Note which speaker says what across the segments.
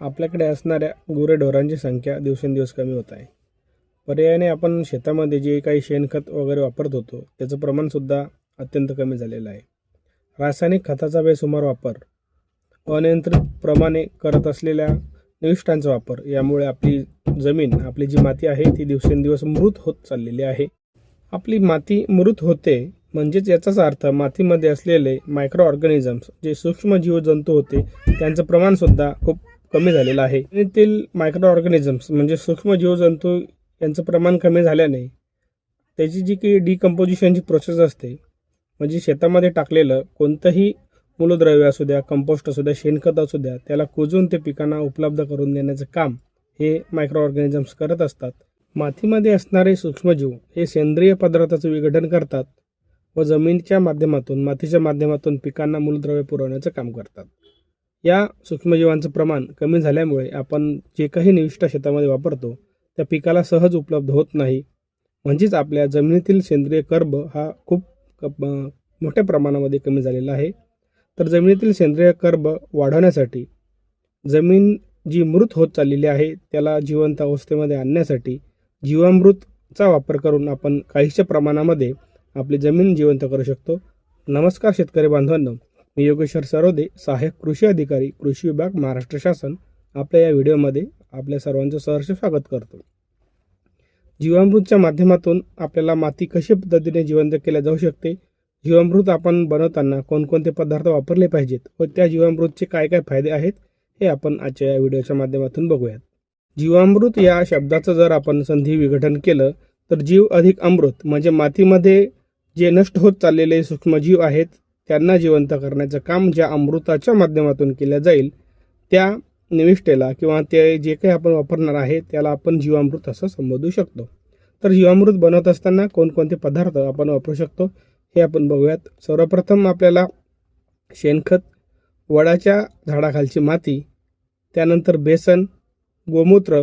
Speaker 1: आपल्याकडे असणाऱ्या गुरेढोरांची संख्या दिवसेंदिवस कमी होत आहे. पर्यायाने आपण शेतामध्ये जे काही शेणखत वगैरे वापरत होतो त्याचं प्रमाणसुद्धा अत्यंत कमी झालेलं आहे. रासायनिक खताचा बेसुमार वापर अनियंत्रित प्रमाणे करत असलेल्या निविष्ठांचा वापर यामुळे आपली जमीन आपली जी माती आहे ती दिवसेंदिवस मृत होत चाललेली आहे. आपली माती मृत होते म्हणजेच याचाच अर्थ मातीमध्ये असलेले मायक्रो ऑर्गॅनिझम्स जे सूक्ष्म जीवजंतू होते त्यांचं प्रमाणसुद्धा खूप कमी झालेलं आहे. जमिनीतील मायक्रो ऑर्गॅनिझम्स म्हणजे सूक्ष्म जीवजंतू यांचं प्रमाण कमी झाल्याने त्याची जी काही डिकम्पोजिशनची प्रोसेस असते म्हणजे शेतामध्ये टाकलेलं कोणतंही मूलद्रव्य असू द्या कंपोस्ट असू द्या शेणखत असू द्या त्याला कुजून ते पिकांना उपलब्ध करून देण्याचं काम हे मायक्रो ऑर्गॅनिझम्स करत असतात. मातीमध्ये असणारे सूक्ष्मजीव हे सेंद्रिय पदार्थाचं विघटन करतात व जमिनीच्या माध्यमातून मातीच्या माध्यमातून पिकांना मूलद्रव्य पुरवण्याचं काम करतात. या सूक्ष्मजीवांचं प्रमाण कमी झाल्यामुळे आपण जे काही निविष्ठा शेतामध्ये वापरतो त्या पिकाला सहज उपलब्ध होत नाही. म्हणजेच आपल्या जमिनीतील सेंद्रिय कर्ब हा खूप मोठ्या प्रमाणामध्ये कमी झालेला आहे. तर जमिनीतील सेंद्रिय कर्ब वाढवण्यासाठी जमीन जी मृत होत चाललेली आहे त्याला जिवंत अवस्थेमध्ये आणण्यासाठी जीवामृतचा वापर करून आपण काहीशा प्रमाणामध्ये आपली जमीन जिवंत करू शकतो. नमस्कार शेतकरी बांधवांनो. मी योगेश्वर सरोदे सहाय्यक कृषी अधिकारी कृषी विभाग महाराष्ट्र शासन. आपल्या या व्हिडिओमध्ये आपल्या सर्वांचं सहर्ष स्वागत करतो. जीवामृतच्या माध्यमातून आपल्याला माती कशी पद्धतीने जिवंत केल्या जाऊ शकते? जीवामृत आपण बनवताना कोणकोणते पदार्थ वापरले पाहिजेत व त्या जीवामृतचे काय काय फायदे आहेत हे आपण आजच्या या व्हिडिओच्या माध्यमातून बघूयात. जीवामृत या शब्दाचं जर आपण संधी विघटन केलं तर जीव अधिक अमृत म्हणजे मातीमध्ये जे नष्ट होत चाललेले सूक्ष्मजीव आहेत त्यांना जिवंत करण्याचं काम ज्या अमृताच्या माध्यमातून केलं जाईल त्या निविष्ठेला किंवा ते जे काही आपण वापरणार आहे त्याला आपण जीवामृत असं संबोधू शकतो. तर जीवामृत बनवत असताना कोणकोणते पदार्थ आपण वापरू शकतो हे आपण बघूयात. सर्वप्रथम आपल्याला शेणखत वडाच्या झाडाखालची माती त्यानंतर बेसन गोमूत्र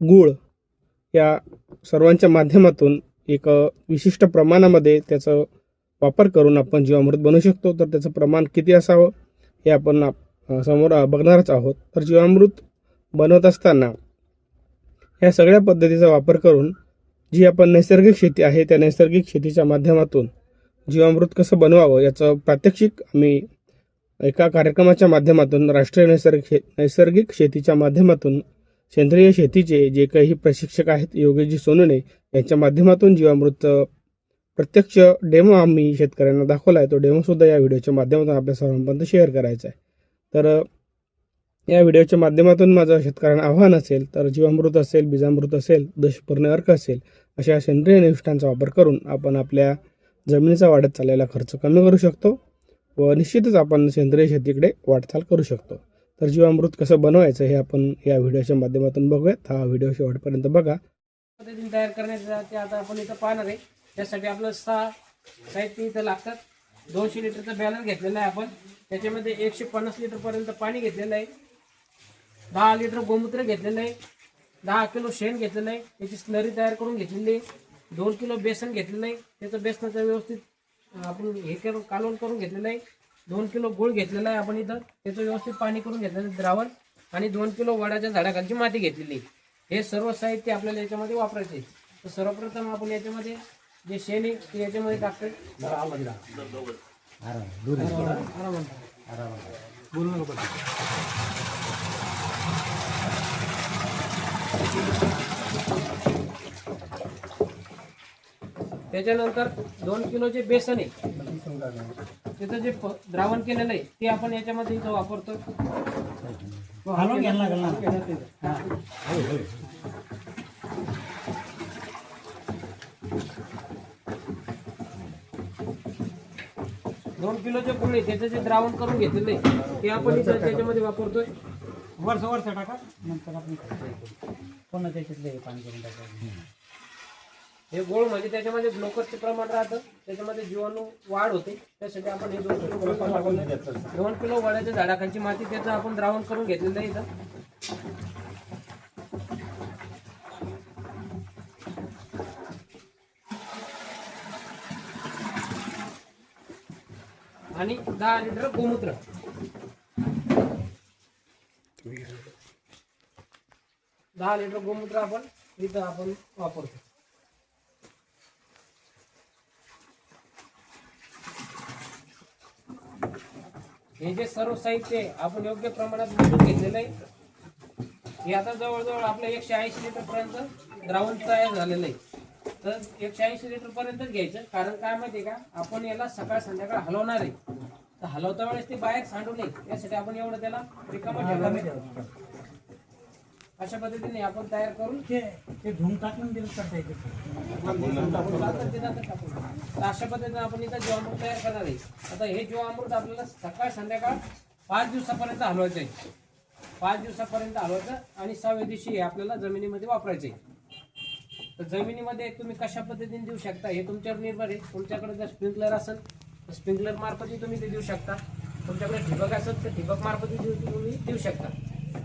Speaker 1: गूळ या सर्वांच्या माध्यमातून एक विशिष्ट प्रमाणामध्ये त्याचं वापर करून आपण जीवामृत बनवू शकतो. तर त्याचं प्रमाण किती असावं हे आपण समोर बघणारच आहोत. तर जीवामृत बनवत असताना या सगळ्या पद्धतीचा वापर करून जी आपण नैसर्गिक शेती आहे त्या नैसर्गिक शेतीच्या माध्यमातून जीवामृत कसं बनवावं याचं प्रात्यक्षिक आम्ही एका कार्यक्रमाच्या माध्यमातून राष्ट्रीय नैसर्गिक शे नैसर्गिक शेतीच्या माध्यमातून सेंद्रिय शेतीचे जे काही प्रशिक्षक आहेत योगेशजी सोनुने यांच्या माध्यमातून जीवामृतचं प्रत्यक्ष डेमो आम्ही शेतकऱ्यांना दाखवला आहे. तो डेमोसुद्धा या व्हिडिओच्या माध्यमातून आपल्या सर्वांपर्यंत शेअर करायचा आहे. तर या व्हिडिओच्या माध्यमातून माझं शेतकऱ्यांना आव्हान असेल तर जीवामृत असेल बीजामृत असेल दशपूर्ण अर्क असेल अशा सेंद्रिय निविष्ठांचा वापर करून आपण आपल्या जमिनीचा वाढत चाललेला खर्च कमी करू शकतो व निश्चितच आपण सेंद्रिय शेतीकडे वाटचाल करू शकतो. तर जीवामृत कसं बनवायचं हे आपण या व्हिडिओच्या माध्यमातून बघूयात. हा व्हिडिओ शेवटपर्यंत बघा.
Speaker 2: पद्धतीने तयार करण्याचं आता आपण इथं पाहणार आहे. त्यासाठी आपलं सहा साहित्य इथं लागतात. दोनशे लिटरचा बॅलर घेतलेला आहे आपण. त्याच्यामध्ये एकशे पन्नास लिटरपर्यंत पाणी घेतलेलं आहे. दहा लिटर गोमूत्र घेतलेलं आहे. दहा किलो शेण घेतलेलं आहे. त्याची स्लरी तयार करून घेतलेली आहे. दोन किलो बेसन घेतलेलं आहे. त्याचं बेसनाचं व्यवस्थित आपण हे करून कालवण करून घेतलेलं आहे. दोन किलो गुळ घेतलेला आहे आपण इथं. त्याचं व्यवस्थित पाणी करून घेतलेलं आहे द्रावण. आणि दोन किलो वडाच्या झाडाखालची माती घेतलेली आहे. हे सर्व साहित्य आपल्याला याच्यामध्ये वापरायचे तर सर्वप्रथम आपण याच्यामध्ये जे शेण आहे ते याच्यामध्ये आरामात. त्याच्यानंतर दोन किलो जे बेसन आहे त्याचं जे प- द्रावण केलेलं आहे ते आपण याच्यामध्ये इथं वापरतो दोन किलो जे आहे त्याचं जे द्रावण करून घेतलेलं आहे ते आपण इथं त्याच्यामध्ये वापरतोय.
Speaker 3: वर्ष वर्ष टाका. नंतर आपण पुन्हा त्याच्यातले हे पाणी करून टाका.
Speaker 2: हे गोळ म्हणजे त्याच्यामध्ये ग्लुकोजचे प्रमाण राहतं त्याच्यामध्ये जीवाणू वाढ होते त्यासाठी आपण हे दोन किलो दोन किलो वड्याच्या झाडाखालची माती त्याचं आपण द्रावण करून घेतलेलं आहे इथं. आणि दहा लिटर गोमूत्र. दहा लिटर गोमूत्र आपण इथं आपण वापरतो. हे जे सर्व साहित्य आपण योग्य प्रमाणात मोजून घेतलेलं आहे हे आता जवळजवळ आपलं एकशे ऐंशी लिटर पर्यंत द्रावण तयार झालेलं आहे. तर एकशे ऐंशी लिटर पर्यंतच घ्यायचं. कारण काय माहितीये का? आपण याला सकाळ संध्याकाळ हलवणार आहे. तर हलवता वेळेस ते बाहेर सांडू नये. यासाठी आपण एवढं त्याला रिकामा ठेवणार अशा पद्धतीने आपण तयार करून
Speaker 3: ते धुवून टाकून दिलं करता येते
Speaker 2: अशा पद्धतीने आपण इथं जीवामृत तयार करणार आहे. आता हे जीवामृत आपल्याला सकाळ संध्याकाळ पाच दिवसापर्यंत हलवायचं आहे पाच दिवसापर्यंत हलवायचं आणि सहाव्या दिवशी हे आपल्याला जमिनीमध्ये वापरायचं आहे तर जमिनीमध्ये तुम्ही कशा पद्धतीने देऊ शकता हे तुमच्यावर निर्भर आहे. तुमच्याकडे जर स्प्रिंकलर असेल तर स्प्रिंकलर मार्फतही तुम्ही ते देऊ शकता. तुमच्याकडे ठिबक असेल तर ठिबक मार्फतही तुम्ही देऊ शकता.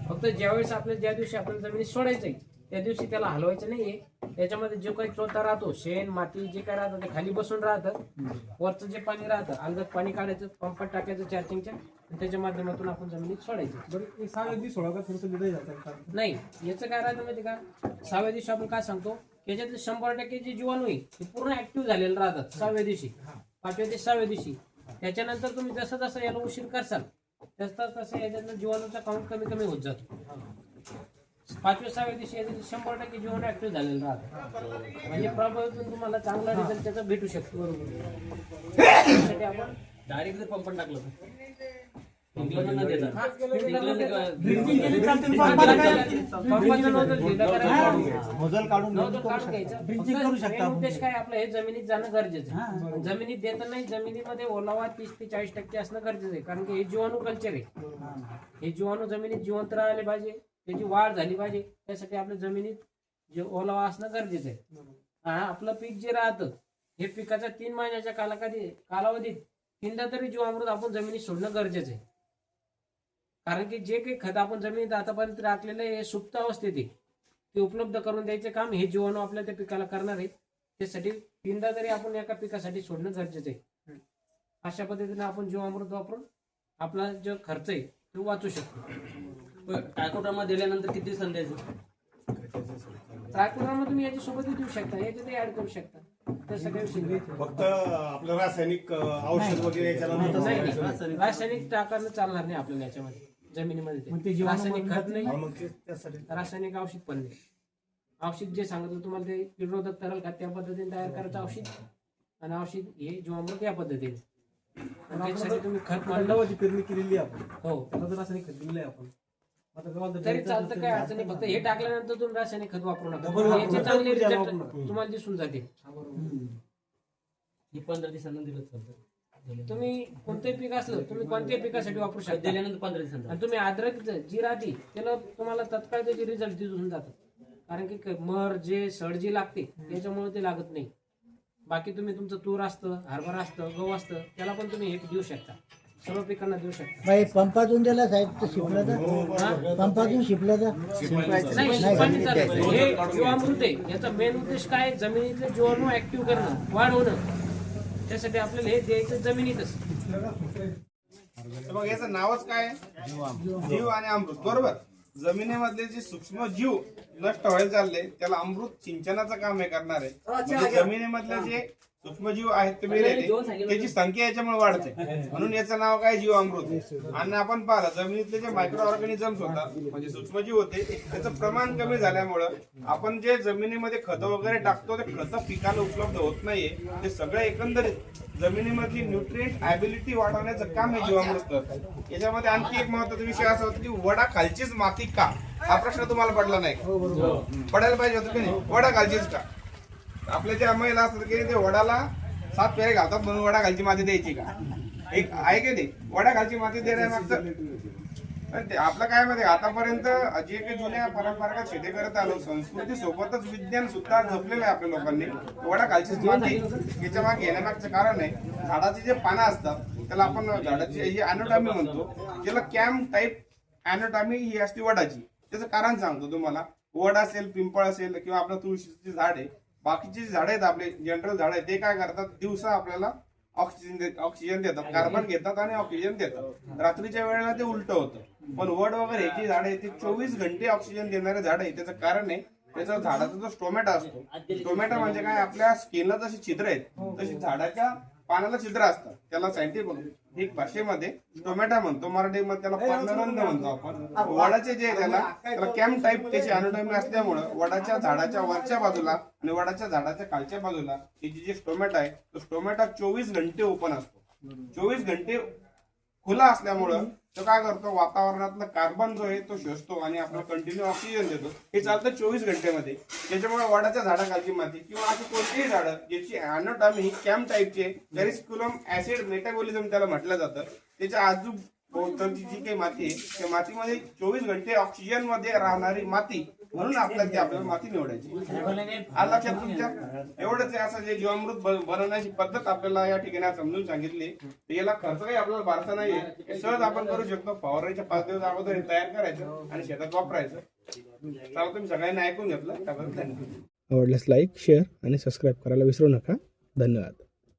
Speaker 2: फक्त ज्यावेळेस आपल्या ज्या दिवशी आपण जमिनीत सोडायचं आहे त्या दिवशी त्याला हलवायचं नाहीये. त्याच्यामध्ये जो काही चोथा राहतो शेण माती जे काय राहतं ते खाली बसून राहतं. वरचं जे पाणी राहतं अलगद पाणी काढायचं पंपात टाकायचं चार्जिंगच्या त्याच्या माध्यमातून आपण जमिनीत सोडायचं.
Speaker 4: बरं एक सहा दिवस सोडा थोडंसं का?
Speaker 2: नाही याचं काय राहतं माहिती का? सहाव्या दिवशी आपण काय सांगतो? याच्यातले शंभर टक्के जे जीवाणू आहे ते पूर्ण ऍक्टिव्ह झालेले राहतात. सहाव्या दिवशी. पाचव्या ते सहाव्या दिवशी. त्याच्यानंतर तुम्ही जसं जसं याला उशीर करसाल तसं तसं याच्यातलं जीवाणूचा काउंट कमी कमी होत जातो. पाचव्या सहाव्या दिवशी याच्यातले शंभर टक्के जीवाणू ऍक्टिव्ह झालेलं राहतं. म्हणजे प्रभावीतून तुम्हाला चांगला रिझल्ट त्याचा भेटू शकतो. बरोबर. त्यासाठी आपण
Speaker 5: डायरेक्ट जर पंप टाकलं
Speaker 4: मोजल काढून
Speaker 3: करू शकता.
Speaker 2: उद्देश. काय आपलं? हे जमिनीत जाणं गरजेचं. आहे. जमिनीत देत नाही जमिनीमध्ये ओलावा तीस ते चाळीस टक्के असणं गरजेचं आहे. कारण की हे जीवाणू कल्चर आहे.
Speaker 3: हा.
Speaker 2: जीवाणू जमिनीत जिवंत राहिले पाहिजे. त्याची वाढ झाली पाहिजे. त्यासाठी आपल्या जमिनीत जे ओलावा असणं गरजेचं आहे. हा आपलं पीक जे राहतं हे पिकाच्या तीन महिन्याच्या कालावधी कालावधीत तीनदा तरी जीवामृत आपण जमिनीत सोडणं गरजेचं आहे. कारण की जे काही खत आपण जमिनीत आतापर्यंत आहे हे सुप्त अवस्थेत आहे. ते उपलब्ध करून द्यायचे काम हे जीवाणू आपल्या त्या पिकाला करणार आहे त्यासाठी तीनदा तरी आपण एका पिकासाठी सोडणं गरजेचं आहे. अशा पद्धतीने आपण जीवामृत वापरून आपला जो खर्च आहे तो वाचू शकतो.
Speaker 5: टायकोड्रामा दिल्यानंतर किती दिवसांनी द्यायचं?
Speaker 2: ट्रायकोग्राम तुम्ही याच्यासोबतही देऊ शकता याच्यातही ऍड करू शकता.
Speaker 6: फक्त आपलं रासायनिक औषध वगैरे.
Speaker 2: रासायनिक टाकणं चालणार नाही आपल्याला याच्यामध्ये.
Speaker 3: मग ते.
Speaker 2: ते.
Speaker 3: जीवाणू
Speaker 2: रासायनिक खत नाही?
Speaker 6: मग ते त्यासाठी.
Speaker 2: रासायनिक औषध पण नाही. औषध जे सांगितलं तुम्हाला ते किडरोधक तरल खत त्या पद्धतीने तयार करायचं औषध. आणि औषध हे जीवामृत या पद्धतीने. आणि त्याच्यासाठी तुम्ही खत मांडलं
Speaker 4: पेरणी केलेली आहे आपण.
Speaker 2: हो.
Speaker 4: त्याला रासायनिक खत दिलेलं आहे आपण. आता गावात जर
Speaker 2: तरी
Speaker 4: जायचं
Speaker 2: चालतं काय अडचण नाही. फक्त हे टाकल्यानंतर तुम्ही रासायनिक खत वापरू नका.
Speaker 4: डबल वापरू
Speaker 2: याचे
Speaker 4: नका.
Speaker 2: चांगले
Speaker 4: डबल
Speaker 2: रिझल्ट
Speaker 4: वापरू
Speaker 2: तुम्हाला दिसून जातील
Speaker 5: ही पंधरा दिवसांनी दिलं चालतं.
Speaker 2: तुम्ही कोणतेही पीक असलं तुम्ही कोणत्याही पिकासाठी वापरू शकता.
Speaker 5: दिल्यानंतर पंधरा दिवसांनी
Speaker 2: आणि तुम्ही अद्रक जी राहते त्याला तुम्हाला तत्काळ त्याचे रिझल्ट दिसून जातात कारण की क- मर जे सड जी लागते त्याच्यामुळे ते लागत नाही. बाकी तुम्ही तुमचं तूर असतं हरभरा असतं गहू असतं त्याला पण तुम्ही हे देऊ शकता. सर्व पिकांना देऊ शकता.
Speaker 7: बाई पंपातून दिला साहेब शिपलं तर? पंपातून शिपलं तर?
Speaker 2: नाही शिकवणी चालत नाही. हे जीवामृत आहे. याचा मेन उद्देश काय? आहे? जमिनीतले जीवाणू ऍक्टिव्ह करणं वाढवणं त्यासाठी आपल्याला हे द्यायचं जमिनीतच
Speaker 8: मग याचं नावच काय? जीव आणि अमृत. बरोबर. जमिनीमधले जे सूक्ष्म जीव नष्ट व्हायला चालले त्याला अमृत सिंचनाचं काम हे करणार आहे. म्हणजे जमिनीमधले जे सूक्ष्मजीव आहेत ते मेलेले त्याची संख्या याच्यामुळे वाढते. म्हणून याचं नाव काय? जीव अमृत. आणि आपण पाहिलं जमिनीतले जे मायक्रो ऑर्गॅनिझम्स होतात म्हणजे सूक्ष्मजीव होते त्याचं प्रमाण कमी झाल्यामुळं आपण जे जमिनीमध्ये खतं वगैरे टाकतो ते खतं पिकाला उपलब्ध होत नाहीये. ते सगळे एकंदरीत जमिनीमधली न्यूट्रिएंट ॲबिलिटी वाढवण्याचं काम हे जीवामृत करतं. याच्यामध्ये आणखी एक महत्त्वाचा विषय असा होता की वडा खालचीच माती का? हा प्रश्न तुम्हाला पडला नाही का? पडायला पाहिजे होतं की नाही? वडा खालचीच का? आपल्या ज्या महिला असतात की ते वडाला सात फेरे घालतात म्हणून वडा घालची माती द्यायची का? एक आहे की नाही? वडा घालची माती देण्यामागचं पण ते आपलं काय माहिती आतापर्यंत जे काही जुन्या परंपरागत शेती करत आलो संस्कृती सोबतच विज्ञान सुद्धा जपलेलं आहे आपल्या लोकांनी. वडा घालची माती याच्या मागे घेण्यामागचं कारण आहे झाडाची जे पानं असतात त्याला आपण झाडाची ही अॅनोटॉमी म्हणतो. त्याला कॅम्प टाईप अॅनोटॉमी ही असते वडाची. त्याचं कारण सांगतो तुम्हाला. वड असेल पिंपळ असेल किंवा आपलं तुळशीचे झाड आहे बाकीचे जे झाड आहेत आपले जनरल झाड आहेत ते काय करतात? दिवसा आपल्याला ऑक्सिजन ऑक्सिजन देतात. कार्बन घेतात आणि ऑक्सिजन देतात. रात्रीच्या वेळेला ते उलट होतं. पण वड वगैरे हे जी झाड आहे ते चोवीस घंटे ऑक्सिजन देणारे झाड आहे त्याचं कारण आहे त्याचा झाडाचा जो स्टोमॅटो असतो स्टोमॅटो म्हणजे काय? आपल्या स्किनला जशी छिद्र आहेत तशी झाडाच्या पानाला छिद्र असतात. त्याला सायंटिफिक भाषेमध्ये टोमॅटो म्हणतो मराठीमध्ये त्याला पर्णरंध म्हणतो आपण. वडाचे जे त्याला त्याला कॅम्प टाईप त्याची अनुटोमी असल्यामुळं वडाच्या झाडाच्या वरच्या बाजूला आणि वडाच्या झाडाच्या खालच्या बाजूला जे जे टोमॅटो आहे तो टोमॅटो चोवीस घंटे ओपन असतो. चोवीस घंटे खुला असल्यामुळं तो काय करतो वातावरणातलं कार्बन जो आहे तो शोषतो आणि आपला कंटिन्यू ऑक्सिजन देतो. हे चालतं चोवीस घंटेमध्ये. त्याच्यामुळे वडाच्या झाडाखालची माती किंवा अशी कोणतीही झाडं ज्याची अॅनोटॉमी ही कॅम्प टाईपचे कॅरिस्क्युलम ऍसिड मेटाबॉलिझम त्याला म्हटलं जातं. त्याच्या आजूभोवतालची जी काही माती आहे त्या मातीमध्ये चोवीस घंटे ऑक्सिजनमध्ये राहणारी माती म्हणून आपल्याला ती आपल्याला माती निवडायची. आज लक्षात तुमच्या एवढंच असं जे जीवामृत बनवण्याची पद्धत आपल्याला या ठिकाणी समजून सांगितली. तर याला खर्च काही आपल्याला बारसा नाहीये. सहज आपण करू शकतो. फवारणीच्या पाच दिवस अगोदर तयार करायचं आणि शेतात वापरायचं. चला तुम्ही सगळ्यांनी ऐकून घेतलं. त्याबद्दल धन्यवाद.
Speaker 1: आवडल्यास लाईक शेअर आणि सबस्क्राईब करायला विसरू नका. धन्यवाद.